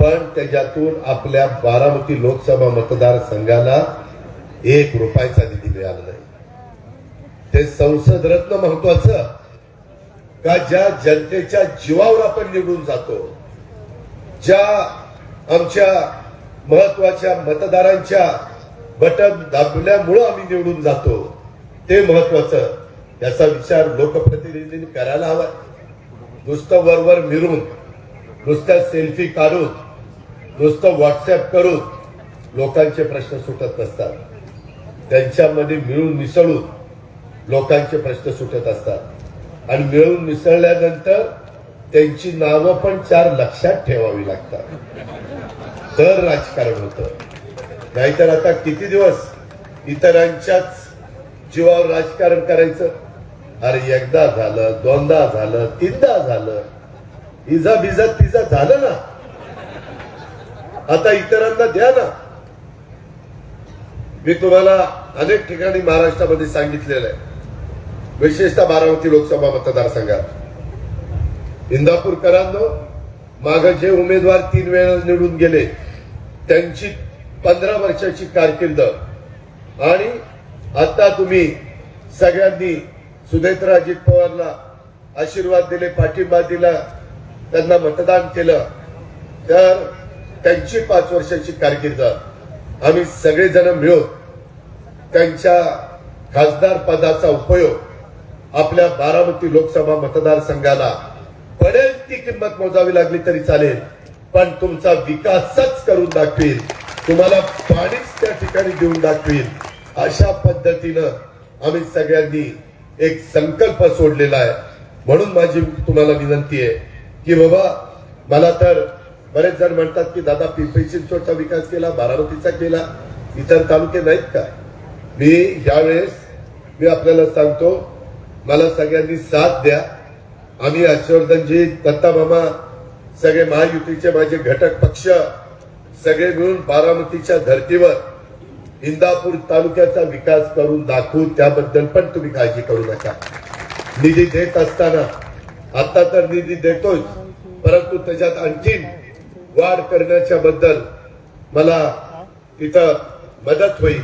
पण त्याच्यातून आपल्या बारामती लोकसभा मतदारसंघाला एक रुपयाचा निधी मिळाला नाही. ते संसद रत्न महत्वाचं का ज्या जनतेच्या जीवावर आपण निवडून जातो ज्या आमच्या महत्त्वाच्या मतदारांच्या बटन दाबल्यामुळं आम्ही निवडून जातो ते महत्वाचं. याचा विचार लोकप्रतिनिधींनी करायला हवा. नुसतं वरवर मिरून नुसत्या सेल्फी काढून नुसतं व्हॉट्सअप करून लोकांचे प्रश्न सुटत नसतात. त्यांच्यामध्ये मिळून मिसळून लोकांचे प्रश्न सुटत असतात. आणि मिळून मिसळल्यानंतर त्यांची नावं पण चार लक्षात ठेवावी लागतात. तर राजकारण होतं. नाहीतर आता किती दिवस इतरांच्याच जीवावर राजकारण करायचं? अरे एकदा झालं दोनदा झालं तीनदा झालं. इजा बिजा तिजा झालं ना? आता इतरांना द्या ना. मी तुम्हाला अनेक ठिकाणी महाराष्ट्रामध्ये सांगितलेलं आहे. विशेषतः बारामती लोकसभा मतदारसंघात. इंदापूरकरांनो माग जे उमेदवार तीन वेळा निवडून गेले त्यांची पंधरा वर्षाची कारकिर्द. आणि आता तुम्ही सगळ्यांनी सुधेंद्र अजित पवारला आशीर्वाद दिले पाठिंबा दिला त्यांना मतदान केलं. तर त्यांची पाच वर्षाची कारकीर्द. आम्ही सगळेजण मिळून त्यांच्या खासदार पदाचा उपयोग आपल्या बारामती लोकसभा मतदारसंघाला पडेल ती किंमत मोजावी लागली तरी चालेल पण तुमचा विकासच करून दाखवील तुम्हाला पाणीच त्या ठिकाणी देऊन दाखवील अशा पद्धतीनं आम्ही सगळ्यांनी एक संकल्प सोडलेला आहे. म्हणून माझी तुम्हाला विनंती आहे की बाबा मला तर बरेच जण म्हणतात की दादा पिंपरी चिंचवडचा विकास केला बारामतीचा केला इतर तालुके नाहीत का? मी यावेळेस मी आपल्याला सांगतो मला सगळ्यांनी साथ द्या. आम्ही हर्षवर्धनजी दत्तामामा सगळे महायुतीचे माझे घटक पक्ष सगळे मिळून बारामतीच्या धर्तीवर इंदापूर तालुक्याचा विकास करून दाखवू त्याबद्दल पण तुम्ही काळजी करू नका. निधी देत असताना आता तर निधी देतोय परंतु त्याच्यात आणखीन वाढ करण्याच्या बद्दल मला तिथं मदत होईल.